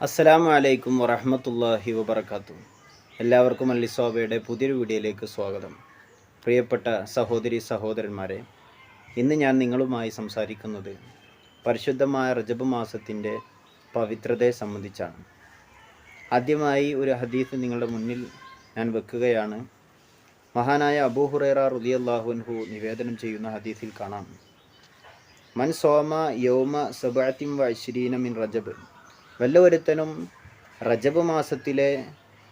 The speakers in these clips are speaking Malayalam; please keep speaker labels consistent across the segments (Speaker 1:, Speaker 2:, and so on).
Speaker 1: അസ്സലാമു അലൈക്കും വറഹമത്തല്ലാഹി വബർക്കാത്തു എല്ലാവർക്കും അല്ലിസോബയുടെ പുതിയൊരു വീഡിയോയിലേക്ക് സ്വാഗതം. പ്രിയപ്പെട്ട സഹോദരി സഹോദരന്മാരെ ഇന്ന് ഞാൻ നിങ്ങളുമായി സംസാരിക്കുന്നത് പരിശുദ്ധമായ റജബ് മാസത്തിന്റെ പവിത്രതയെ സംബന്ധിച്ചാണ്. ആദ്യമായി ഒരു ഹദീസ് നിങ്ങളുടെ മുന്നിൽ ഞാൻ വെക്കുകയാണ്. മഹാനായ അബൂഹുറൈറ റുദിയല്ലാഹുൻഹു നിവേദനം ചെയ്യുന്ന ഹദീസിൽ കാണാം. മൻ സോമ യൗമ സബാത്തിം വൈശ്രീന മിൻ റജബ്. വല്ല ഒരുത്തനും റജബ് മാസത്തിലെ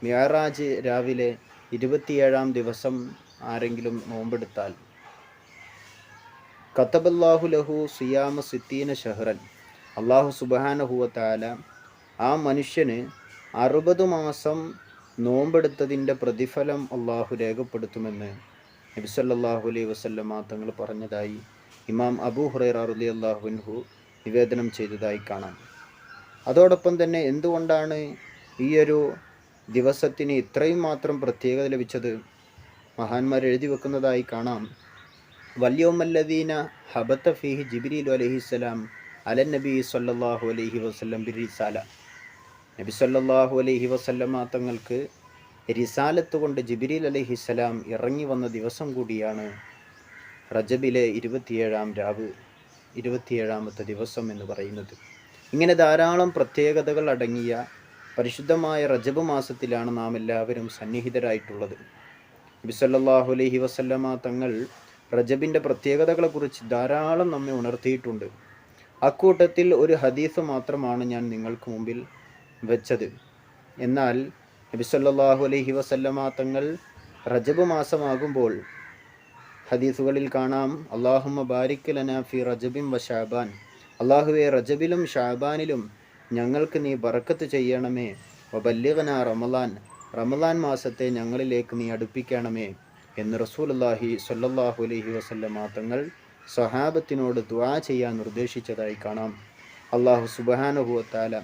Speaker 1: മ്യാറാജ് രാവിലെ ഇരുപത്തിയേഴാം ദിവസം ആരെങ്കിലും നോമ്പെടുത്താൽ കത്തബല്ലാഹു ലഹു സിയാമ സിത്തീന ഷഹ്റൻ. അള്ളാഹു സുബാനഹുവത്താല ആ മനുഷ്യന് അറുപത് മാസം നോമ്പെടുത്തതിന്റെ പ്രതിഫലം അള്ളാഹു രേഖപ്പെടുത്തുമെന്ന് നബിസല്ലാഹു അലൈ വസല്ലമ തങ്ങൾ പറഞ്ഞതായി ഇമാം അബൂ ഹുറൈറ അലി അള്ളാഹുൻഹു നിവേദനം ചെയ്തതായി കാണാം. അതോടൊപ്പം തന്നെ എന്തുകൊണ്ടാണ് ഈയൊരു ദിവസത്തിന് ഇത്രയും മാത്രം പ്രത്യേകത ലഭിച്ചത്? മഹാന്മാർ എഴുതി വെക്കുന്നതായി കാണാം. വല്യോമല്ലദീന ഹബത്ത ഫിഹി ജിബിരിൽ അലഹിസ്സലാം അലൻ നബി സല്ലല്ലാഹു അലൈഹി വസല്ലം ബിരിസാല. നബി സല്ലല്ലാഹു അലൈഹി വസല്ലമ തങ്ങൾക്ക് രിസാലത്ത് കൊണ്ട് ജിബിരിൽ അലഹിസ്സലാം ഇറങ്ങി വന്ന ദിവസം കൂടിയാണ് റജബിലെ ഇരുപത്തിയേഴാം രാവ് ഇരുപത്തിയേഴാമത്തെ ദിവസം എന്ന് പറയുന്നത്. ഇങ്ങനെ ധാരാളം പ്രത്യേകതകൾ അടങ്ങിയ പരിശുദ്ധമായ റജബ് മാസത്തിലാണ് നാം എല്ലാവരും സന്നിഹിതരായിട്ടുള്ളത്. നബിസല്ലാഹു അലൈഹി വസല്ലമ തങ്ങൾ റജബിന്റെ പ്രത്യേകതകളെക്കുറിച്ച് ധാരാളം നമ്മെ ഉണർത്തിയിട്ടുണ്ട്. അക്കൂട്ടത്തിൽ ഒരു ഹദീസ് മാത്രമാണ് ഞാൻ നിങ്ങൾക്ക് മുമ്പിൽ വെച്ചത്. എന്നാൽ നബിസല്ലാഹു അലൈഹി വസല്ലമ തങ്ങൾ റജബ് മാസമാകുമ്പോൾ ഹദീസുകളിൽ കാണാം അള്ളാഹുമ ബാരിക്കലന ഫി റജബിൻ വ ഷാബാൻ. അള്ളാഹുവെ റജബിലും ഷാബാനിലും ഞങ്ങൾക്ക് നീ ബറക്കത്ത് ചെയ്യണമേ. വബല്ലിഗന റമലാൻ. റമലാൻ മാസത്തെ ഞങ്ങളിലേക്ക് നീ അടുപ്പിക്കണമേ എന്ന് റസൂലുള്ളാഹി സല്ലാഹു അലൈഹി വസല്ലമ തങ്ങൾ സഹാബത്തിനോട് ദുആ ചെയ്യാൻ നിർദ്ദേശിച്ചതായി കാണാം. അള്ളാഹു സുബഹാനുഭവത്താല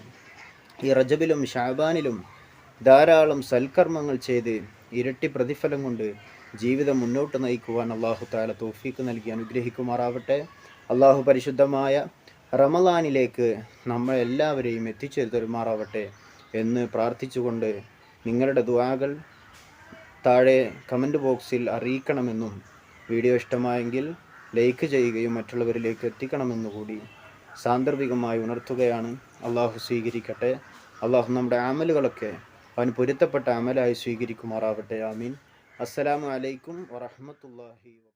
Speaker 1: ഈ റജബിലും ഷാബാനിലും ധാരാളം സൽക്കർമ്മങ്ങൾ ചെയ്ത് ഇരട്ടി പ്രതിഫലം കൊണ്ട് ജീവിതം മുന്നോട്ട് നയിക്കുവാൻ അള്ളാഹു താല തോഫീക്ക് നൽകി അനുഗ്രഹിക്കുമാറാവട്ടെ. അള്ളാഹു പരിശുദ്ധമായ റമലാനിലേക്ക് നമ്മളെല്ലാവരെയും എത്തിച്ചേര് തരുമാറാവട്ടെ എന്ന് പ്രാർത്ഥിച്ചുകൊണ്ട് നിങ്ങളുടെ ദുആകൾ താഴെ കമന്റ് ബോക്സിൽ അറിയിക്കണമെന്നും വീഡിയോ ഇഷ്ടമായെങ്കിൽ ലൈക്ക് ചെയ്യുകയും മറ്റുള്ളവരിലേക്ക് എത്തിക്കണമെന്നുകൂടി സാന്ദർഭികമായി ഉണർത്തുകയാണ്. അള്ളാഹു സ്വീകരിക്കട്ടെ. അള്ളാഹു നമ്മുടെ അമലുകളൊക്കെ അവൻ പൊരുത്തപ്പെട്ട അമലായി സ്വീകരിക്കുമാറാവട്ടെ. ആമീൻ. അസ്സലാമു അലൈക്കും വറഹ്മത്തുള്ളാഹി